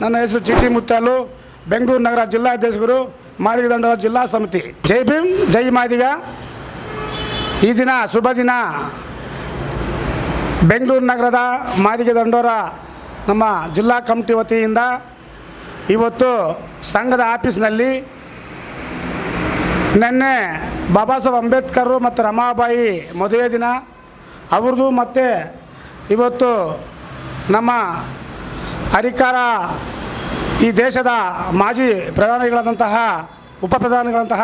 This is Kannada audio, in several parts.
ನನ್ನ ಹೆಸರು ಚಿಟ್ಟಿ ಮುತ್ತಾಲು, ಬೆಂಗಳೂರು ನಗರ ಜಿಲ್ಲಾಧ್ಯಕ್ಷರು, ಮಾದಿಗ ದಂಡದ ಜಿಲ್ಲಾ ಸಮಿತಿ. ಜೈ ಭೀಮ್, ಜೈ ಮಾದಿಗ. ಈ ದಿನ ಶುಭ ದಿನ. ಬೆಂಗಳೂರು ನಗರದ ಮಾದಿಗೆ ದಂಡೋರ ನಮ್ಮ ಜಿಲ್ಲಾ ಕಮಿಟಿ ವತಿಯಿಂದ ಇವತ್ತು ಸಂಘದ ಆಫೀಸ್ನಲ್ಲಿ ನಿನ್ನೆ ಬಾಬಾ ಸಾಹೇಬ್ ಅಂಬೇಡ್ಕರ್ ಮತ್ತು ರಮಾಬಾಯಿ ಮದುವೆ ದಿನ. ಅವ್ರದ್ದು ಮತ್ತು ಇವತ್ತು ನಮ್ಮ ಅಧಿಕಾರ ಈ ದೇಶದ ಮಾಜಿ ಪ್ರಧಾನಿಗಳಾದಂತಹ ಉಪ ಪ್ರಧಾನಿಗಳಂತಹ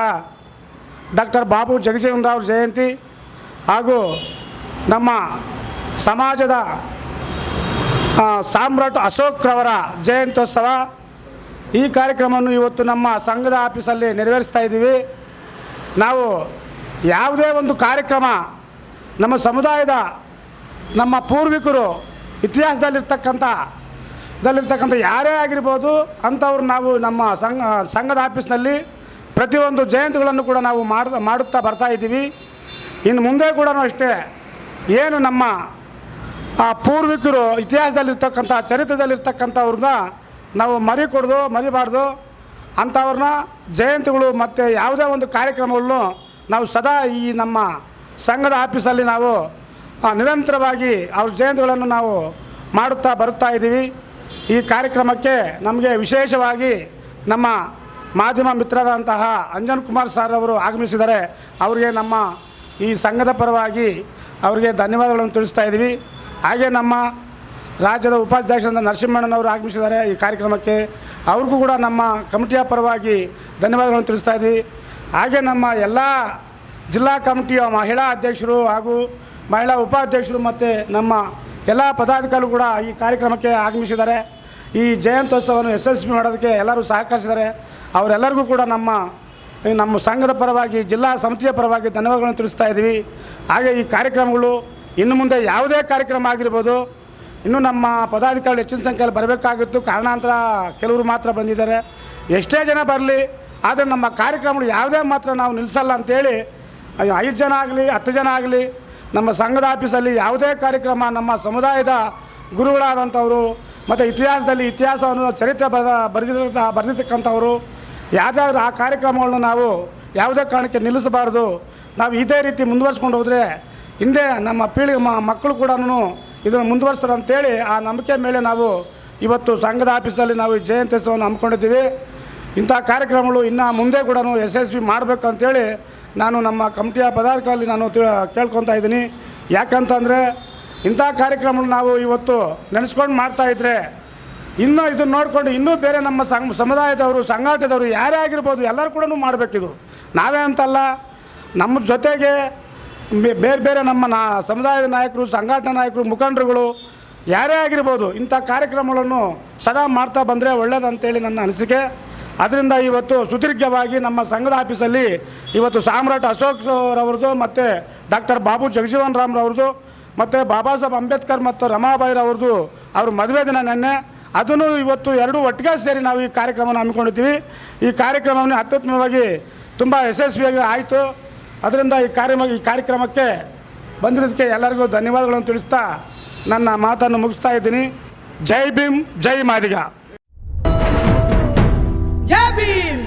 ಡಾಕ್ಟರ್ ಬಾಬು ಜಗಜೀವನ್ ರಾವ್ ಜಯಂತಿ ಹಾಗೂ ನಮ್ಮ ಸಮಾಜದ ಸಾಮ್ರಾಟ್ ಅಶೋಕ್ ರವರ ಜಯಂತ್ಯೋತ್ಸವ ಈ ಕಾರ್ಯಕ್ರಮವನ್ನು ಇವತ್ತು ನಮ್ಮ ಸಂಘದ ಆಫೀಸಲ್ಲಿ ನೆರವೇರಿಸ್ತಾ ಇದ್ದೀವಿ. ನಾವು ಯಾವುದೇ ಒಂದು ಕಾರ್ಯಕ್ರಮ ನಮ್ಮ ಸಮುದಾಯದ ನಮ್ಮ ಪೂರ್ವಿಕರು ಇತಿಹಾಸದಲ್ಲಿರ್ತಕ್ಕಂಥ ದಲ್ಲಿರ್ತಕ್ಕಂಥ ಯಾರೇ ಆಗಿರ್ಬೋದು ಅಂಥವ್ರು ನಾವು ನಮ್ಮ ಸಂಘ, ಸಂಘದ ಆಫೀಸ್ನಲ್ಲಿ ಪ್ರತಿಯೊಂದು ಜಯಂತಿಗಳನ್ನು ಕೂಡ ನಾವು ಮಾಡ, ಮಾಡುತ್ತಾ ಬರ್ತಾ ಇದ್ದೀವಿ. ಇನ್ನು ಮುಂದೆ ಕೂಡ ಅಷ್ಟೇ ಏನು ನಮ್ಮ, ಆ, ಪೂರ್ವಿಕರು ಇತಿಹಾಸದಲ್ಲಿರ್ತಕ್ಕಂಥ, ಚರಿತ್ರದಲ್ಲಿರ್ತಕ್ಕಂಥವ್ರನ್ನ ನಾವು ಮರಿ ಕೊಡೋದು ಮರಿಬಾರ್ದು ಅಂಥವ್ರನ್ನ ಜಯಂತಿಗಳು ಮತ್ತು ಯಾವುದೇ ಒಂದು ಕಾರ್ಯಕ್ರಮಗಳನ್ನು ನಾವು ಸದಾ ಈ ನಮ್ಮ ಸಂಘದ ಆಫೀಸಲ್ಲಿ ನಾವು ನಿರಂತರವಾಗಿ ಅವ್ರ ಜಯಂತಿಗಳನ್ನು ನಾವು ಮಾಡುತ್ತಾ ಬರುತ್ತಾ ಇದ್ದೀವಿ. ಈ ಕಾರ್ಯಕ್ರಮಕ್ಕೆ ನಮಗೆ ವಿಶೇಷವಾಗಿ ನಮ್ಮ ಮಾಧ್ಯಮ ಮಿತ್ರರಾದಂತಹ ಅಂಜನ್ ಕುಮಾರ್ ಸರ್ ಅವರು ಆಗಮಿಸಿದರೆ ಅವರಿಗೆ ನಮ್ಮ ಈ ಸಂಘದ ಪರವಾಗಿ ಅವರಿಗೆ ಧನ್ಯವಾದಗಳನ್ನು ತಿಳಿಸ್ತಾ ಇದ್ದೀವಿ. ಹಾಗೆ ನಮ್ಮ ರಾಜ್ಯದ ಉಪಾಧ್ಯಕ್ಷರಾದ ನರಸಿಂಹಣ್ಣನವರು ಆಗಮಿಸಿದ್ದಾರೆ ಈ ಕಾರ್ಯಕ್ರಮಕ್ಕೆ. ಅವ್ರಿಗೂ ಕೂಡ ನಮ್ಮ ಕಮಿಟಿಯ ಪರವಾಗಿ ಧನ್ಯವಾದಗಳನ್ನು ತಿಳಿಸ್ತಾ ಇದ್ವಿ ಹಾಗೆ ನಮ್ಮ ಎಲ್ಲ ಜಿಲ್ಲಾ ಕಮಿಟಿಯ ಮಹಿಳಾ ಅಧ್ಯಕ್ಷರು ಹಾಗೂ ಮಹಿಳಾ ಉಪಾಧ್ಯಕ್ಷರು ಮತ್ತು ನಮ್ಮ ಎಲ್ಲ ಪದಾಧಿಕಾರಿಗಳು ಕೂಡ ಈ ಕಾರ್ಯಕ್ರಮಕ್ಕೆ ಆಗಮಿಸಿದ್ದಾರೆ. ಈ ಜಯಂತ್ಯೋತ್ಸವವನ್ನು ಯಶಸ್ವಿ ಮಾಡೋದಕ್ಕೆ ಎಲ್ಲರೂ ಸಹಕರಿಸಿದ್ದಾರೆ ಅವರೆಲ್ಲರಿಗೂ ಕೂಡ ನಮ್ಮ ನಮ್ಮ ಸಂಘದ ಪರವಾಗಿ, ಜಿಲ್ಲಾ ಸಮಿತಿಯ ಪರವಾಗಿ ಧನ್ಯವಾದಗಳನ್ನು ತಿಳಿಸ್ತಾ ಇದ್ದೀವಿ. ಹಾಗೆ ಈ ಕಾರ್ಯಕ್ರಮಗಳು ಇನ್ನು ಮುಂದೆ ಯಾವುದೇ ಕಾರ್ಯಕ್ರಮ ಆಗಿರ್ಬೋದು, ಇನ್ನು ನಮ್ಮ ಪದಾಧಿಕಾರಿಗಳು ಹೆಚ್ಚಿನ ಸಂಖ್ಯೆಯಲ್ಲಿ ಬರಬೇಕಾಗಿತ್ತು. ಕಾರಣಾಂತರ ಕೆಲವರು ಮಾತ್ರ ಬಂದಿದ್ದಾರೆ. ಎಷ್ಟೇ ಜನ ಬರಲಿ, ಆದರೆ ನಮ್ಮ ಕಾರ್ಯಕ್ರಮಗಳು ಯಾವುದೇ ಮಾತ್ರ ನಾವು ನಿಲ್ಲಿಸಲ್ಲ ಅಂತೇಳಿ ಐದು ಜನ ಆಗಲಿ, ಹತ್ತು ಜನ ಆಗಲಿ, ನಮ್ಮ ಸಂಘದ ಆಫೀಸಲ್ಲಿ ಯಾವುದೇ ಕಾರ್ಯಕ್ರಮ ನಮ್ಮ ಸಮುದಾಯದ ಗುರುಗಳಾದಂಥವರು ಮತ್ತು ಇತಿಹಾಸದಲ್ಲಿ ಇತಿಹಾಸವನ್ನು ಚರಿತ್ರೆ ಬರೆದ ಬರೆದಿರೋ ಬರೆದಿರ್ತಕ್ಕಂಥವರು, ಯಾವುದಾದ್ರೂ ಆ ಕಾರ್ಯಕ್ರಮಗಳನ್ನು ನಾವು ಯಾವುದೇ ಕಾರಣಕ್ಕೆ ನಿಲ್ಲಿಸಬಾರ್ದು. ನಾವು ಇದೇ ರೀತಿ ಮುಂದುವರ್ಸ್ಕೊಂಡು ಹೋದರೆ ಹಿಂದೆ ನಮ್ಮ ಪೀಳಿಗೆ ಮಕ್ಕಳು ಕೂಡ ಇದನ್ನು ಮುಂದುವರ್ಸ್ತಾರೆ ಅಂತೇಳಿ ಆ ನಂಬಿಕೆ ಮೇಲೆ ನಾವು ಇವತ್ತು ಸಂಘದ ಆಫೀಸಲ್ಲಿ ನಾವು ಜಯಂತ್ಯೋತ್ಸವವನ್ನು ಹಮ್ಮಿಕೊಂಡಿದ್ದೀವಿ. ಇಂಥ ಕಾರ್ಯಕ್ರಮಗಳು ಇನ್ನು ಮುಂದೆ ಕೂಡ ಯಶಸ್ವಿ ಮಾಡಬೇಕು ಅಂತೇಳಿ ನಾನು ನಮ್ಮ ಕಮಿಟಿಯ ಪದಾರ್ಥಗಳಲ್ಲಿ ನಾನು ಕೇಳ್ಕೊತಾ ಇದ್ದೀನಿ. ಯಾಕಂತಂದರೆ ಇಂಥ ಕಾರ್ಯಕ್ರಮ ನಾವು ಇವತ್ತು ನೆನೆಸ್ಕೊಂಡು ಮಾಡ್ತಾಯಿದ್ರೆ ಇನ್ನೂ ಇದನ್ನು ನೋಡಿಕೊಂಡು ಇನ್ನೂ ಬೇರೆ ನಮ್ಮ ಸಂಘ ಸಮುದಾಯದವರು, ಸಂಘಟದವರು ಯಾರೇ ಆಗಿರ್ಬೋದು ಎಲ್ಲರೂ ಕೂಡ ಮಾಡಬೇಕಿದು. ನಾವೇ ಅಂತಲ್ಲ, ನಮ್ಮ ಜೊತೆಗೆ ಬೇರೆ ಬೇರೆ ನಮ್ಮ ನಾ ಸಮುದಾಯದ ನಾಯಕರು, ಸಂಘಟನಾ ನಾಯಕರು, ಮುಖಂಡರುಗಳು ಯಾರೇ ಆಗಿರ್ಬೋದು ಇಂಥ ಕಾರ್ಯಕ್ರಮಗಳನ್ನು ಸದಾ ಮಾಡ್ತಾ ಬಂದರೆ ಒಳ್ಳೇದಂತೇಳಿ ನನ್ನ ಅನಿಸಿಕೆ. ಅದರಿಂದ ಇವತ್ತು ಸುದೀರ್ಘವಾಗಿ ನಮ್ಮ ಸಂಘದ ಆಫೀಸಲ್ಲಿ ಇವತ್ತು ಸಾಮ್ರಾಟ್ ಅಶೋಕ್ ಅವರವ್ರದ್ದು ಮತ್ತು ಡಾಕ್ಟರ್ ಬಾಬು ಜಗಜೀವನ್ ರಾಮ್ರವ್ರದ್ದು ಮತ್ತು ಬಾಬಾ ಸಾಹೇಬ್ ಅಂಬೇಡ್ಕರ್ ಮತ್ತು ರಮಾಬಾಯಿರವ್ರದ್ದು ಅವ್ರ ಮದುವೆ ದಿನ ನೆನ್ನೆ. ಅದನ್ನು ಇವತ್ತು ಎರಡೂ ಒಟ್ಟಿಗೆ ಸೇರಿ ನಾವು ಈ ಕಾರ್ಯಕ್ರಮವನ್ನು ಹಮ್ಮಿಕೊಂಡಿದ್ದೀವಿ. ಈ ಕಾರ್ಯಕ್ರಮವನ್ನು ಅತ್ಯುತ್ತಮವಾಗಿ ತುಂಬ ಯಶಸ್ವಿಯಾಗಿ ಆಯಿತು. ಅದರಿಂದ ಈ ಕಾರ್ಯ ಈ ಕಾರ್ಯಕ್ರಮಕ್ಕೆ ಬಂದಿರೋದಕ್ಕೆ ಎಲ್ಲರಿಗೂ ಧನ್ಯವಾದಗಳನ್ನು ತಿಳಿಸ್ತಾ ನನ್ನ ಮಾತನ್ನು ಮುಗಿಸ್ತಾ ಇದ್ದೀನಿ. ಜೈ ಭೀಮ್, ಜೈ ಮಾದಿಗ. ಜೈ ಭೀಮ್.